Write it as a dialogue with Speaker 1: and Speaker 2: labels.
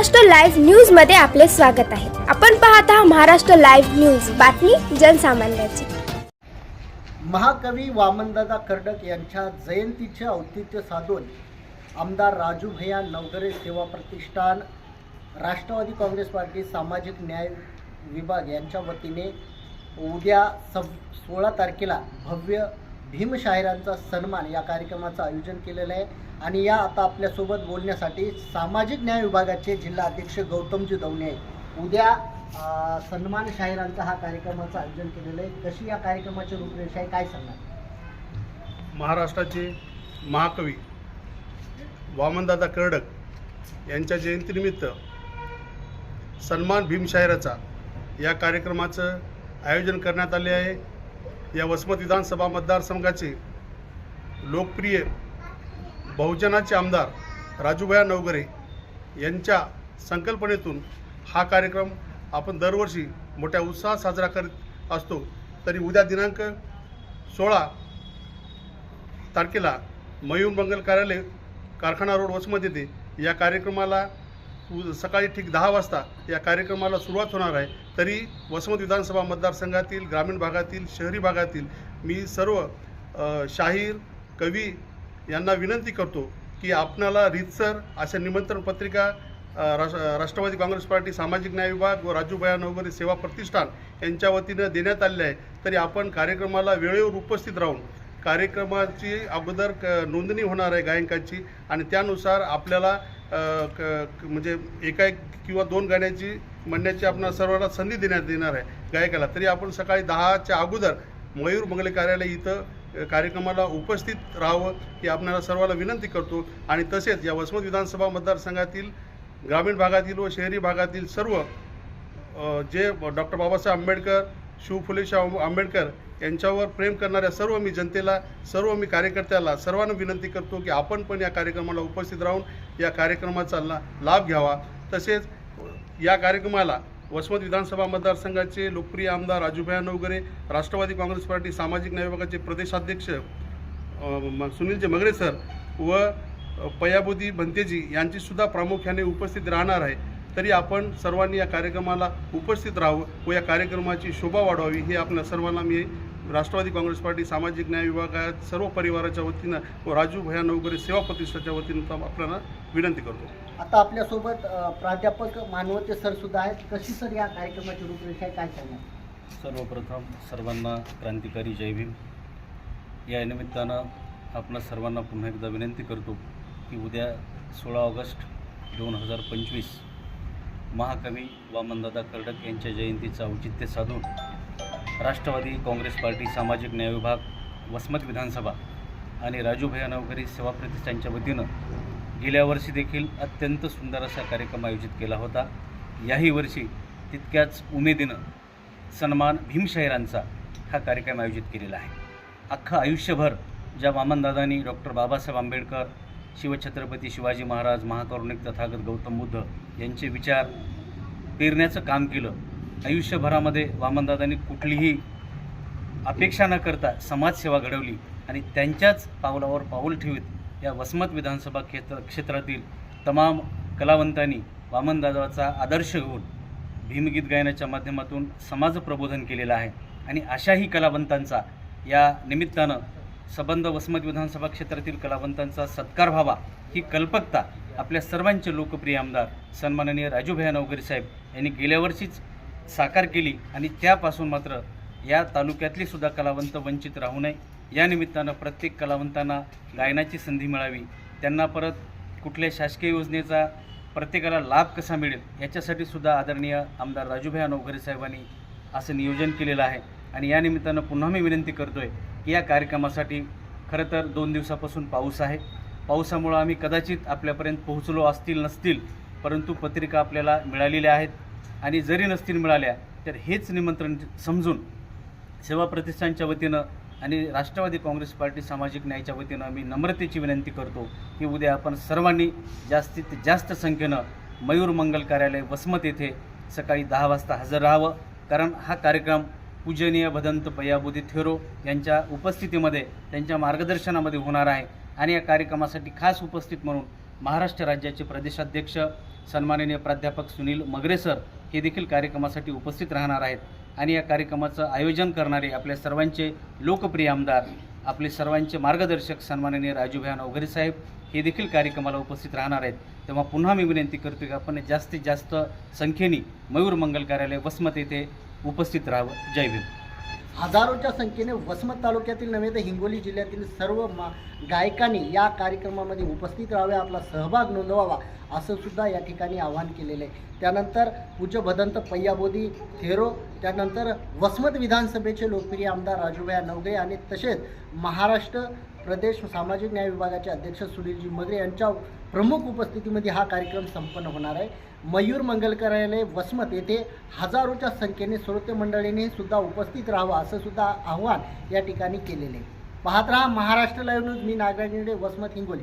Speaker 1: Maharashtra live न्यूजमध्ये आपले स्वागत आहे. आपण पाहत आहात महाराष्ट्र लाईव्ह न्यूज. बातमी जनसामान्याची.
Speaker 2: महाकवी वामनदादा कर्डक यांच्या जयंतीचे औचित्य साधून आमदार राजू भैया नवघरे सेवा प्रतिष्ठान राष्ट्रवादी काँग्रेस पार्टी सामाजिक न्याय विभाग यांच्या वतीने उद्या सव सोळा तारखेला भव्य भीमशाहिरांचा सन्मान या कार्यक्रमाचं आयोजन केलेलं आहे. आणि या आता आपल्यासोबत बोलण्यासाठी सामाजिक न्याय विभागाचे जिल्हा अध्यक्ष गौतमजी दवणे उद्या सन्मान शाहिरांचा हा कार्यक्रमाचं आयोजन केलेलं आहे. कशी या कार्यक्रमाची रूपरेषा आहे काय सांगणार?
Speaker 3: महाराष्ट्राचे महाकवी वामनदादा कर्डक यांच्या जयंतीनिमित्त सन्मान भीमशाहिराचा या कार्यक्रमाचं आयोजन करण्यात आले आहे. या वसमत विधानसभा मतदारसंघाचे लोकप्रिय बहुजनाचे आमदार राजूभया नवगरे यांच्या संकल्पनेतून हा कार्यक्रम आपण दरवर्षी मोठ्या उत्साहात साजरा करीत असतो. तरी उद्या दिनांक सोळा तारखेला मयूर मंगल कार्यालय कारखाना रोड वसमत येथे या कार्यक्रमाला सकाळी ठीक दहा वाजता या कार्यक्रमाला सुरुवात होणार आहे. तरी वसमत विधानसभा मतदारसंघातील ग्रामीण भागातील शहरी भागातील मी सर्व शाहीर कवी यांना विनंती करतो की आपणाला रीतसर अशा निमंत्रण पत्रिका राष्ट्र राष्ट्रवादी काँग्रेस पार्टी सामाजिक न्याय विभाग व राजूभया नवगरी सेवा प्रतिष्ठान यांच्या वतीनं देण्यात आलेले आहे. तरी आपण कार्यक्रमाला वेळेवर उपस्थित राहून कार्यक्रमाची अगोदर क नोंदणी होणार आहे गायकांची आणि त्यानुसार आपल्याला क म्हणजे एका एक किंवा दोन गाण्याची म्हणण्याची आपण सर्वांना संधी देण्यात येणार आहे गायकाला. तरी आपण सकाळी दहाच्या अगोदर मयूर मंगले कार्यालय इथं कार्यक्रमाला उपस्थित राहावं ही आपल्याला सर्वांना विनंती करतो. आणि तसेच या वसमत विधानसभा मतदारसंघातील ग्रामीण भागातील व शहरी भागातील सर्व जे डॉक्टर बाबासाहेब आंबेडकर शिव शाहू आंबेडकर यांच्यावर प्रेम करणाऱ्या सर्व मी जनतेला सर्व मी कार्यकर्त्याला सर्वांना विनंती करतो की आपण पण या कार्यक्रमाला उपस्थित राहून या कार्यक्रमाचा ला लाभ घ्यावा. तसेच या कार्यक्रमाला वसमत विधानसभा मतदारसंघाचे लोकप्रिय आमदार राजूभाई नवगरे राष्ट्रवादी काँग्रेस पार्टी सामाजिक न्याय विभागाचे प्रदेशाध्यक्ष सुनीलजी मगरे सर व पयाबोधी भंतेजी यांची सुद्धा प्रामुख्याने उपस्थित राहणार आहे. तरी आपण सर्वांनी या कार्यक्रमाला उपस्थित राहावं व या कार्यक्रमाची शोभा वाढवावी हे आपल्या सर्वांना मी राष्ट्रवादी काँग्रेस पार्टी सामाजिक न्याय विभागात सर्व परिवाराच्या वतीनं व राजू भया नवगरे सेवा प्रतिष्ठाच्या वतीनं आपल्याला विनंती करतो.
Speaker 2: आता आपल्यासोबत प्राध्यापक मानवते सर सुद्धा आहेत. कशी सर या कार्यक्रमाची रूपरेषा आहे? काय सांगणार
Speaker 4: सर्वप्रथम सर्वांना क्रांतिकारी जय भीम. या निमित्तानं आपण सर्वांना पुन्हा एकदा विनंती करतो की उद्या सोळा ऑगस्ट दोन हजार पंचवीस महाकवी वामनदादा कर्डक यांच्या जयंतीचं औचित्य साधून राष्ट्रवादी काँग्रेस पार्टी सामाजिक न्याय विभाग वसमत विधानसभा आणि राजूभैया नवकरी सेवा प्रतिष्ठानच्या वतीनं गेल्या वर्षी देखील अत्यंत सुंदर असा कार्यक्रम आयोजित केला होता. याही वर्षी तितक्याच उमेदीनं सन्मान भीमशाहिरांचा हा कार्यक्रम आयोजित केलेला आहे. अख्खं आयुष्यभर ज्या वामनदादांनी डॉक्टर बाबासाहेब आंबेडकर शिवछत्रपती शिवाजी महाराज महाकरुणिक तथागत गौतम बुद्ध यांचे विचार पेरण्याचं काम केलं. आयुष्यभरामध्ये वामनदादांनी कुठलीही अपेक्षा न करता समाजसेवा घडवली आणि त्यांच्याच पावलावर पाऊल ठेवत या वसमत विधानसभा क्षेत्र क्षेत्रातील तमाम कलावंतांनी वामनदादाचा आदर्श घेऊन भीमगीत गायनाच्या माध्यमातून समाजप्रबोधन केलेलं आहे. आणि अशाही कलावंतांचा या निमित्तानं सबंध वसमत विधानसभा क्षेत्रातील कलावंतांचा सत्कार व्हावा ही कल्पकता आपल्या सर्वांचे लोकप्रिय आमदार सन्माननीय राजूभैया नवगरी साहेब यांनी गेल्या वर्षीच साकार केली आणि त्यापासून मात्र या तालुक्यातली सुद्धा कलावंत वंचित राहू नये. या निमित्तानं प्रत्येक कलावंतांना गायनाची संधी मिळावी. त्यांना परत कुठल्या शासकीय योजनेचा प्रत्येकाला लाभ कसा मिळेल याच्यासाठी सुद्धा आदरणीय आमदार राजूभाई नवघरे साहेबांनी असं नियोजन केलेलं आहे. आणि या निमित्तानं पुन्हा मी विनंती करतो आहे की या कार्यक्रमासाठी खरं तर दोन दिवसापासून पाऊस आहे. पावसामुळं आम्ही कदाचित आपल्यापर्यंत पोहोचलो असतील नसतील परंतु पत्रिका आपल्याला मिळालेल्या आहेत. आणि जरी नसतील मिळाल्या तर हेच निमंत्रण समजून सेवा प्रतिष्ठानच्या वतीनं आणि राष्ट्रवादी काँग्रेस पार्टी सामाजिक न्यायाच्या वतीनं मी नम्रतेची विनंती करतो की उद्या आपण सर्वांनी जास्तीत जास्त संख्येनं मयूर मंगल कार्यालय वसमत येथे सकाळी दहा वाजता हजर राहावं. कारण हा कार्यक्रम पूजनीय भदंत पयाबुदी थेरो यांच्या उपस्थितीमध्ये त्यांच्या मार्गदर्शनामध्ये होणार आहे. आणि या कार्यक्रमासाठी खास उपस्थित म्हणून महाराष्ट्र राज्याचे प्रदेशाध्यक्ष सन्माननीय प्राध्यापक सुनील मगरे सर हे देखील कार्यक्रमासाठी उपस्थित राहणार आहेत. आणि या कार्यक्रमाचं आयोजन करणारे आपल्या सर्वांचे लोकप्रिय आमदार आपले सर्वांचे मार्गदर्शक सन्माननीय राजूभाई नवघरे साहेब हे देखील कार्यक्रमाला उपस्थित राहणार आहेत. तेव्हा पुन्हा मी विनंती करतो की आपण जास्तीत जास्त संख्येने मयूर मंगल कार्यालय वसमत येथे उपस्थित राहावं. जय भीम.
Speaker 2: हजारोच्या संख्येने वसमत तालुक्यातील नव्हे तर हिंगोली जिल्ह्यातील सर्व मा गायकांनी या कार्यक्रमामध्ये उपस्थित राहावे आपला सहभाग नोंदवावा असं सुद्धा या ठिकाणी आवाहन केलेलं आहे. त्यानंतर पूज्य भदंत पय्याबोधी थेरो त्यानंतर वसमत विधानसभेचे लोकप्रिय आमदार राजूभाई नवगे आणि तसेच महाराष्ट्र प्रदेश सामाजिक न्याय विभागाचे अध्यक्ष सुनीलजी मगरे यांच्या प्रमुख उपस्थितीमध्ये हा कार्यक्रम संपन्न होणार आहे. मयूर मंगल कार्यालय वसमत येथे हजारोच्या संख्येने श्रोते मंडळीने सुद्धा उपस्थित राहावं असं सुद्धा आव्हान या ठिकाणी केलेले आहे. पाहत राहा महाराष्ट्र लाईव्ह न्यूज मी Nagraj Wasmat Hingoli.